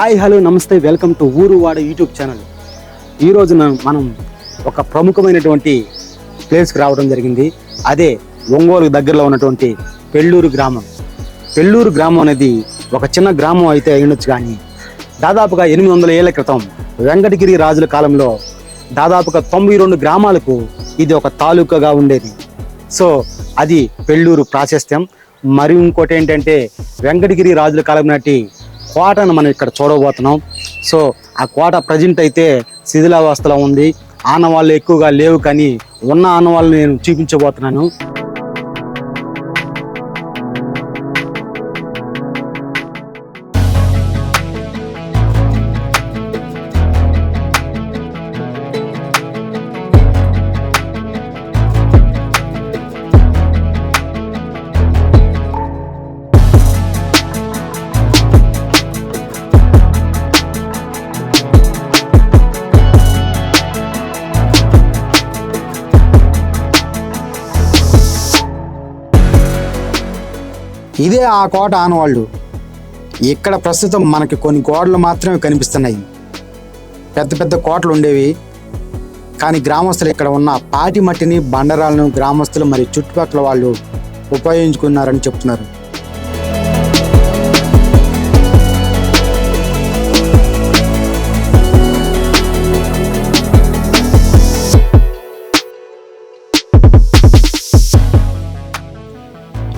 Hi hello నమస్తే welcome to ఊరు వాడ యూట్యూబ్ ఛానల్. ఈ రోజున మనం ఒక ప్రముఖమైనటువంటి ప్లేస్కి రావడం జరిగింది. అదే ఒంగోలు దగ్గరలో ఉన్నటువంటి పెళ్ళూరు గ్రామం. పెళ్ళూరు గ్రామం అనేది ఒక చిన్న గ్రామం అయితే అయినొచ్చు కానీ దాదాపుగా ఎనిమిది వందల ఏళ్ళ క్రితం వెంకటగిరి రాజుల కాలంలో దాదాపుగా తొంభై రెండు గ్రామాలకు ఇది ఒక తాలూకాగా ఉండేది. సో అది పెళ్ళూరు ప్రాశస్త్యం. మరి ఇంకోటి ఏంటంటే వెంకటగిరి రాజుల కాలం నాటి కోటను మనం ఇక్కడ చూడబోతున్నాం. సో ఆ కోట ప్రజెంట్ అయితే శిథిలావస్థలో ఉంది. ఆనవాళ్ళు ఎక్కువగా లేవు కానీ ఉన్న ఆనవాళ్ళు నేను చూపించబోతున్నాను. ఇదే ఆ కోట ఆనవాళ్ళు. ఇక్కడ ప్రస్తుతం మనకి కొన్ని కోటలు మాత్రమే కనిపిస్తున్నాయి. పెద్ద పెద్ద కోటలు ఉండేవి. కానీ గ్రామస్తులు ఇక్కడ ఉన్న పాటి మట్టిని బండరాలను గ్రామస్తులు మరి చుట్టుపక్కల వాళ్ళు ఉపయోగించుకున్నారని చెప్తున్నారు.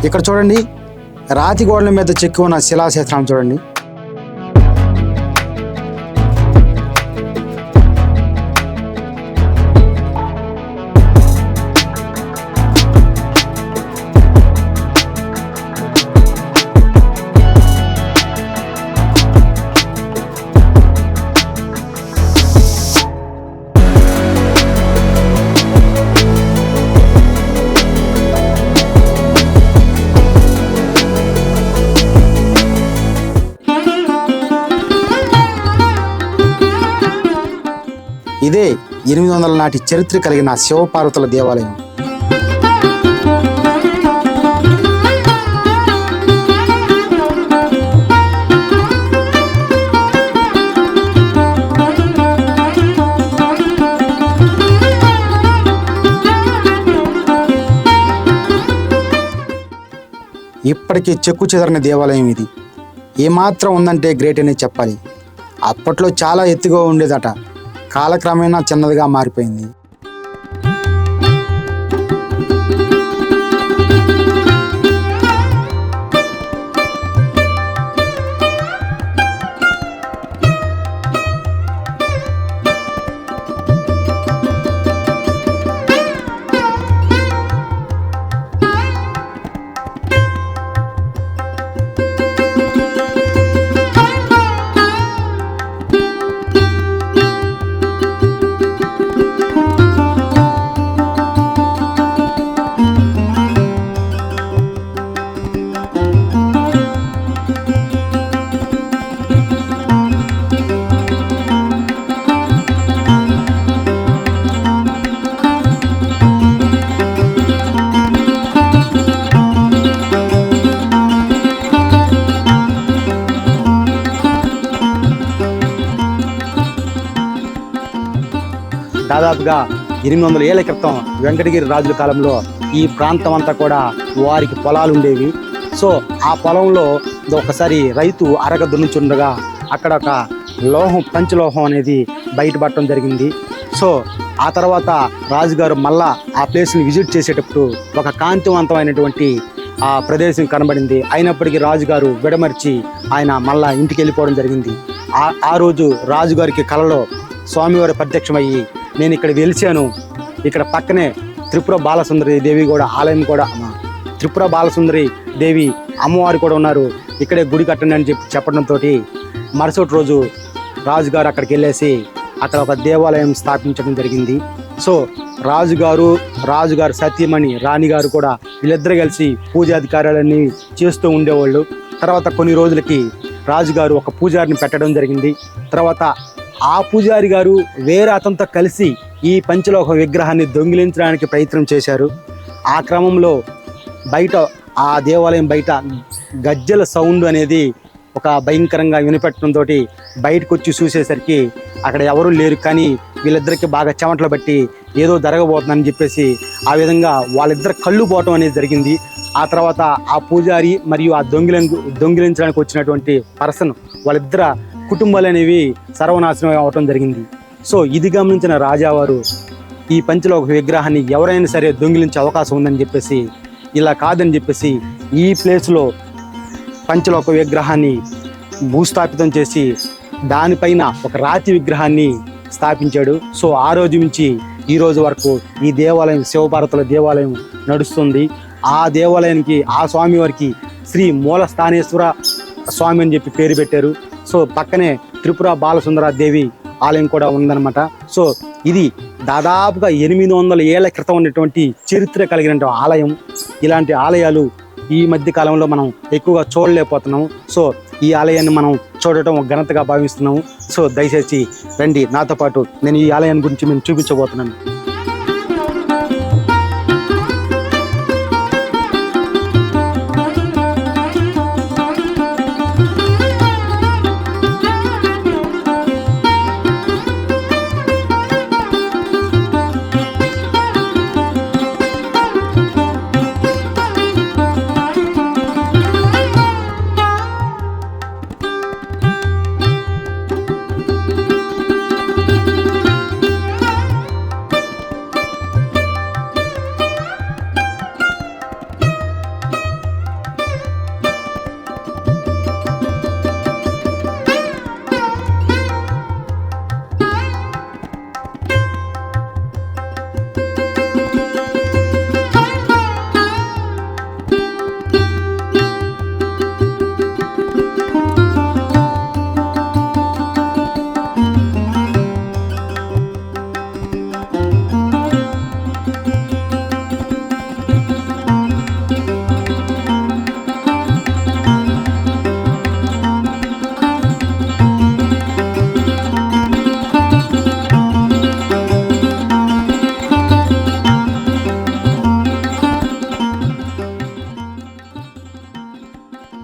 ఇక్కడ చూడండి రాతి గోడల మీద చెక్కి ఉన్న శిలాక్షేత్రాలు చూడండి. ఇదే ఎనిమిది వందల నాటి చరిత్ర కలిగిన శివపార్వతుల దేవాలయం. ఇప్పటికీ చెక్కు చెదరని దేవాలయం ఇది. ఏమాత్రం ఉందంటే గ్రేట్ అనే చెప్పాలి. అప్పట్లో చాలా ఎత్తుగా ఉండేదట. కాలక్రమేణా చిన్నదిగా మారిపోయింది. దాదాపుగా ఎనిమిది వందల ఏళ్ళ క్రితం వెంకటగిరి రాజుల కాలంలో ఈ ప్రాంతం అంతా కూడా వారికి పొలాలు ఉండేవి సో ఆ పొలంలో ఒకసారి రైతు అరగ దున్నుచుండగా అక్కడ ఒక లోహం పంచలోహం అనేది బయటపడటం జరిగింది. సో ఆ తర్వాత రాజుగారు మళ్ళా ఆ ప్లేస్ని విజిట్ చేసేటప్పుడు ఒక కాంతివంతమైనటువంటి ఆ ప్రదేశం కనబడింది. అయినప్పటికీ రాజుగారు విడమర్చి ఆయన మళ్ళా ఇంటికి వెళ్ళిపోవడం జరిగింది. ఆ ఆ రోజు రాజుగారికి కలలో స్వామివారి ప్రత్యక్షమయ్యి నేను ఇక్కడ వెలిచాను. ఇక్కడ పక్కనే త్రిపుర బాలసుందరి దేవి కూడా ఆలయం కూడా త్రిపుర బాలసుందరి దేవి అమ్మవారు కూడా ఉన్నారు. ఇక్కడే గుడి కట్టండి అని చెప్పి చెప్పడంతో మరుసటి రోజు రాజుగారు అక్కడికి వెళ్ళేసి అక్కడ ఒక దేవాలయం స్థాపించడం జరిగింది. సో రాజుగారు రాజుగారు సత్యమణి రాణిగారు కూడా వీళ్ళిద్దరు కలిసి పూజాధికారాలన్నీ చేస్తూ ఉండేవాళ్ళు. తర్వాత కొన్ని రోజులకి రాజుగారు ఒక పూజారిని పెట్టడం జరిగింది. తర్వాత ఆ పూజారి గారు వేరే అతనితో కలిసి ఈ పంచలోహ విగ్రహాన్ని దొంగిలించడానికి ప్రయత్నం చేశారు. ఆ క్రమంలో బయట ఆ దేవాలయం బయట గజ్జల సౌండ్ అనేది ఒక భయంకరంగా వినిపెట్టడంతో బయటకు వచ్చి చూసేసరికి అక్కడ ఎవరూ లేరు. కానీ వీళ్ళిద్దరికి బాగా చెమటలు బట్టి ఏదో జరగబోతుందని చెప్పేసి ఆ విధంగా వాళ్ళిద్దరు కళ్ళు పోవటం అనేది జరిగింది. ఆ తర్వాత ఆ పూజారి మరియు ఆ దొంగిలి దొంగిలించడానికి వచ్చినటువంటి పర్సన్ వాళ్ళిద్దరు కుటుంబాలు అనేవి సర్వనాశనం అవటం జరిగింది. సో ఇది గమనించిన రాజావారు ఈ పంచలో ఒక విగ్రహాన్ని ఎవరైనా సరే దొంగిలించే అవకాశం ఉందని చెప్పేసి ఇలా కాదని చెప్పేసి ఈ ప్లేస్లో పంచలో ఒక విగ్రహాన్ని భూస్థాపితం చేసి దానిపైన ఒక రాతి విగ్రహాన్ని స్థాపించాడు. సో ఆ రోజు నుంచి ఈ రోజు వరకు ఈ దేవాలయం శివభారతుల దేవాలయం నడుస్తుంది. ఆ దేవాలయానికి ఆ స్వామి వారికి శ్రీ మూల స్థానేశ్వర స్వామి అని చెప్పి పేరు పెట్టారు. సో పక్కనే త్రిపుర బాలసుందర దేవి ఆలయం కూడా ఉందన్నమాట. సో ఇది దాదాపుగా ఎనిమిది వందల ఏళ్ళ క్రితం ఉన్నటువంటి చరిత్ర కలిగిన ఆలయం. ఇలాంటి ఆలయాలు ఈ మధ్య కాలంలో మనం ఎక్కువగా చూడలేకపోతున్నాం సో ఈ ఆలయాన్ని మనం చూడటం ఘనతగా భావిస్తున్నాము. సో దయచేసి రండి. నాతో పాటు నేను ఈ ఆలయాన్ని గురించి మేము చూపించబోతున్నాను.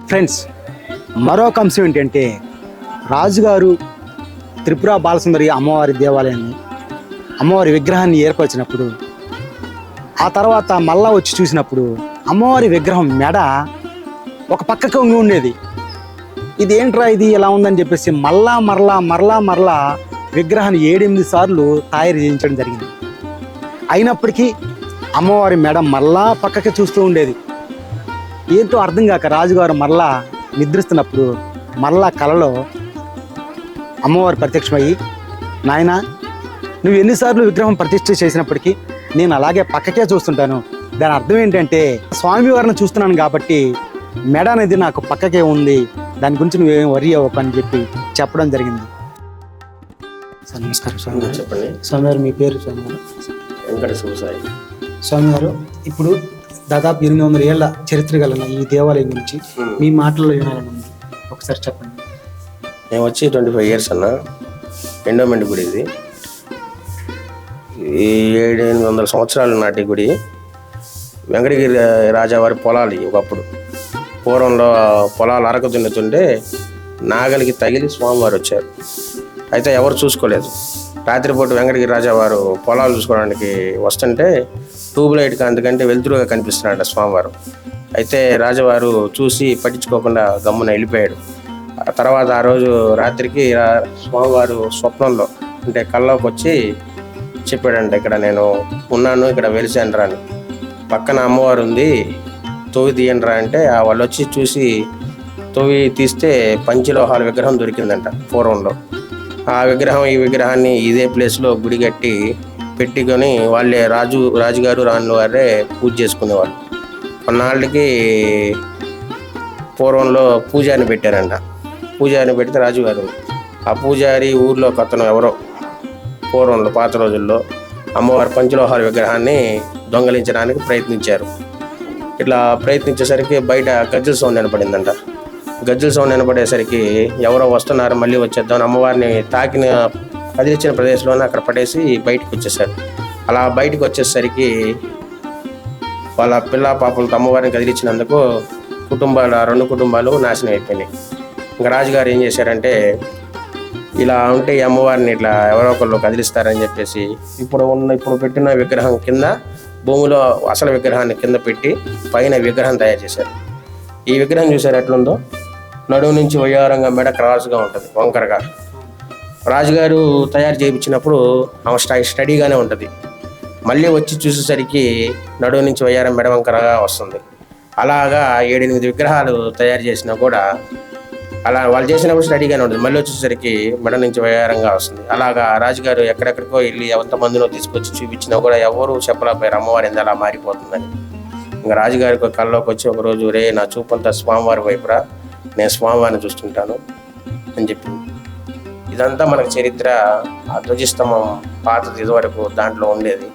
ఫ్రెండ్స్ మరొక అంశం ఏంటంటే రాజుగారు త్రిపుర బాలసుందరి అమ్మవారి దేవాలయాన్ని అమ్మవారి విగ్రహాన్ని ఏర్పరిచినప్పుడు ఆ తర్వాత మళ్ళా వచ్చి చూసినప్పుడు అమ్మవారి విగ్రహం మెడ ఒక పక్కకు వంగి ఉండేది. ఇది ఏంట్రా ఇది? ఇలా ఉందని చెప్పేసి మళ్ళా మరలా మరలా మరలా విగ్రహాన్ని ఏడెనిమిది సార్లు తయారు చేయించడం జరిగింది. అయినప్పటికీ అమ్మవారి మెడ మళ్ళా పక్కకి చూస్తూ ఉండేది. ఏంటో అర్థం కాక రాజుగారు మరలా నిద్రిస్తున్నప్పుడు మరలా కలలో అమ్మవారు ప్రత్యక్షమయ్యి నాయన నువ్వు ఎన్నిసార్లు విగ్రహం ప్రతిష్ఠ చేసినప్పటికీ నేను అలాగే పక్కకే చూస్తుంటాను. దాని అర్థం ఏంటంటే స్వామివారిని చూస్తున్నాను కాబట్టి మెడ అనేది నాకు పక్కకే ఉంది. దాని గురించి నువ్వేం వరి అవ్వకు అని చెప్పి చెప్పడం జరిగింది. సార్ నమస్కారం. స్వామి చెప్పండి. స్వామి గారు మీ పేరు స్వామి గారు వెంకట శివసాయి స్వామి గారు ఇప్పుడు దాదాపు ఎనిమిది వందల ఏళ్ళ చరిత్ర గల ఈ దేవాలయం గురించి మీ మాటల్లో వినాలని ఒకసారి చెప్పండి. మేము వచ్చి ట్వంటీ ఫైవ్ ఇయర్స్ అన్న. ఎండోమెంట్ గుడి ఇది. ఈ ఏడు ఎనిమిది వందల సంవత్సరాల నాటి గుడి. వెంకటగిరి రాజావారి పొలాలు ఒకప్పుడు. పూర్వంలో పొలాలు అరక దున్నుతుంటే నాగలికి తగిలి స్వామివారు వచ్చారు. అయితే ఎవరు చూసుకోలేదు. రాత్రిపూట వెంకటగిరి రాజావారు పొలాలు చూసుకోవడానికి వస్తుంటే ట్యూబ్ లైట్ అందుకంటే వెలుతురుగా కనిపిస్తున్నాడు స్వామివారు. అయితే రాజావారు చూసి పట్టించుకోకుండా గమ్మున వెళ్ళిపోయాడు. ఆ తర్వాత ఆ రోజు రాత్రికి స్వామివారు స్వప్నంలో అంటే కళ్ళలోకి వచ్చి చెప్పాడంట ఇక్కడ నేను ఉన్నాను ఇక్కడ వెలిసాను రా అని. పక్కన అమ్మవారు ఉంది తోవి తీయండి రా అంటే ఆ వాళ్ళు వచ్చి చూసి తోవి తీస్తే పంచలోహాల విగ్రహం దొరికిందంట పూర్వంలో. ఆ విగ్రహం ఈ విగ్రహాన్ని ఇదే ప్లేస్లో గుడి కట్టి పెట్టుకొని వాళ్ళే రాజు రాజుగారు రాణుల వారే పూజ చేసుకునేవాళ్ళు. కొన్నాళ్ళకి పూర్వంలో పూజారిని పెట్టారంట. పూజారిని పెడితే రాజుగారు ఆ పూజారి ఊర్లో కథను ఎవరో పూర్వంలో పాత రోజుల్లో అమ్మవారి పంచలోహార విగ్రహాన్ని దొంగలించడానికి ప్రయత్నించారు. ఇట్లా ప్రయత్నించేసరికి బయట గజ్జల సౌండ్ వినపడిందంట. గజ్జల సౌండ్ వినపడేసరికి ఎవరో వస్తున్నారు మళ్ళీ వచ్చేద్దాం అమ్మవారిని తాకిన కదిలిచ్చిన ప్రదేశంలోనే అక్కడ పడేసి బయటకు వచ్చేసారు. అలా బయటకు వచ్చేసరికి వాళ్ళ పిల్ల పాపలతో అమ్మవారిని కదిలించినందుకు కుటుంబాల రెండు కుటుంబాలు నాశనం అయిపోయినాయి. ఇంకా రాజుగారు ఏం చేశారంటే ఇలా ఉంటే ఈ అమ్మవారిని ఇట్లా ఎవరో ఒకళ్ళు కదిలిస్తారని చెప్పేసి ఇప్పుడు ఉన్న ఇప్పుడు పెట్టిన విగ్రహం కింద భూమిలో అసలు విగ్రహాన్ని కింద పెట్టి పైన విగ్రహం తయారు చేశారు. ఈ విగ్రహం చూసారు ఎట్లుందో? నడుము నుంచి వయ్యారంగా మెడ క్రాస్గా ఉంటుంది వంకరగా. రాజుగారు తయారు చేయించినప్పుడు ఆమె స్టై స్టడీగానే ఉంటుంది. మళ్ళీ వచ్చి చూసేసరికి నడుము నుంచి వయ్యారం మెడవంకరగా వస్తుంది. అలాగా ఏడెనిమిది విగ్రహాలు తయారు చేసినా కూడా అలా వాళ్ళు చేసినప్పుడు స్టడీగానే ఉంటుంది. మళ్ళీ వచ్చేసరికి మెడ నుంచి వయ్యారంగా వస్తుంది. అలాగా రాజుగారు ఎక్కడెక్కడికో వెళ్ళి ఎంతమందినో తీసుకొచ్చి చూపించినా కూడా ఎవరు చెప్పలేకపోయారు. అమ్మవారి ఎందుకు అలా మారిపోతుందని. ఇంకా రాజుగారికి కళ్ళలోకి వచ్చి ఒకరోజు రే నా చూపంతా స్వామివారి వైపురా. నేను స్వామివారిని చూస్తుంటాను అని చెప్పింది. ఇదంతా మనకు చరిత్ర ఆ ధ్వజస్తంభం పాతది ఇదివరకు దాంట్లో ఉండేది.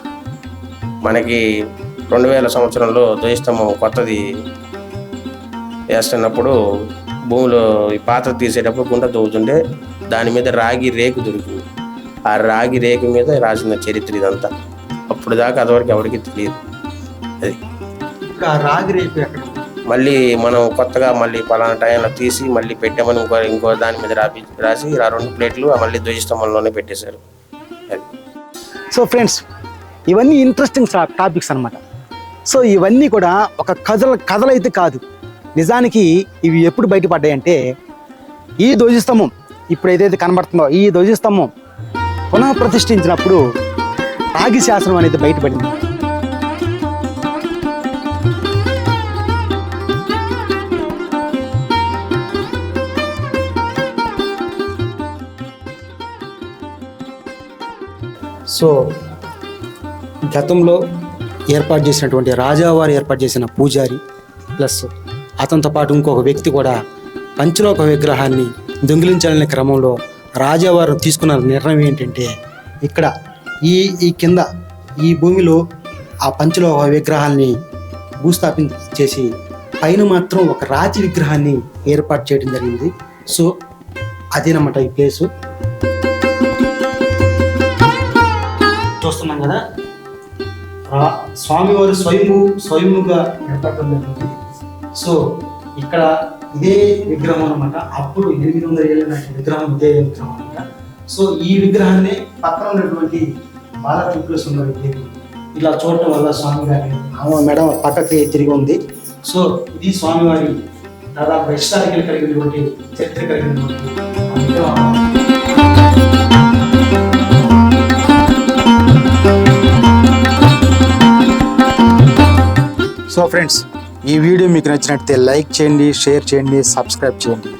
మనకి రెండు వేల సంవత్సరంలో ధ్వజస్తంభం కొత్తది వేస్తున్నప్పుడు భూమిలో ఈ పాత్ర తీసేటప్పుడు గుంట తవ్వుతుంటే దాని మీద రాగి రేకు దొరికింది. ఆ రాగి రేకు మీద రాసిన చరిత్ర ఇదంతా. అప్పుడు దాకా అదివరకు ఎవరికి తెలియదు. అది. రాగి రేపు ఎక్కడ మళ్ళీ మనం కొత్తగా మళ్ళీ పలానా టైంలో తీసి మళ్ళీ పెట్టామని ఇంకో ఇంకో దాని మీద రాపి రాసి ఆ రెండు ప్లేట్లు మళ్ళీ ధ్వజస్తంభంలోనే పెట్టేశారు. సో ఫ్రెండ్స్ ఇవన్నీ ఇంట్రెస్టింగ్ టాపిక్స్ అన్నమాట. సో ఇవన్నీ కూడా ఒక కథల కథలైతే కాదు. నిజానికి ఇవి ఎప్పుడు బయటపడ్డాయంటే ఈ ధ్వజస్తంభం ఇప్పుడు ఏదైతే కనబడుతుందో ఈ ధ్వజస్తంభం పునః ప్రతిష్ఠించినప్పుడు రాగి శాసనం అనేది బయటపడింది. సో గతంలో ఏర్పాటు చేసినటువంటి రాజావారు ఏర్పాటు చేసిన పూజారి ప్లస్ అతనితో పాటు ఇంకొక వ్యక్తి కూడా పంచలోక విగ్రహాన్ని దొంగిలించాలనే క్రమంలో రాజావారు తీసుకున్న నిర్ణయం ఏంటంటే ఇక్కడ ఈ ఈ కింద ఈ భూమిలో ఆ పంచలోక విగ్రహాన్ని భూస్థాపన చేసి పైన మాత్రం ఒక రాతి విగ్రహాన్ని ఏర్పాటు చేయడం జరిగింది. సో అదేనమాట ఈ ప్లేసు. చూస్తున్నాం కదా? స్వామివారు స్వయంభూ స్వయంభూగా ఏర్పడటం జరిగింది. సో ఇక్కడ ఇదే విగ్రహం అనమాట అప్పుడు ఎనిమిది వందల ఏళ్ళ నాటి విగ్రహం ఇదే విగ్రహం అనమాట సో ఈ విగ్రహాన్ని పక్కన ఉన్నటువంటి బాల త్రిపుర సుందరి దేవి ఇలా చూడటం వల్ల స్వామి గారి ఆమె మేడం పక్కకి తిరిగి ఉంది. సో ఇది స్వామివారి దాదాపు హిస్టారికల్ కలిగినటువంటి చరిత్ర కలిగినటువంటి సో ఫ్రెండ్స్ ఈ వీడియో మీకు నచ్చినట్లయితే లైక్ చేయండి షేర్ చేయండి సబ్స్క్రైబ్ చేయండి.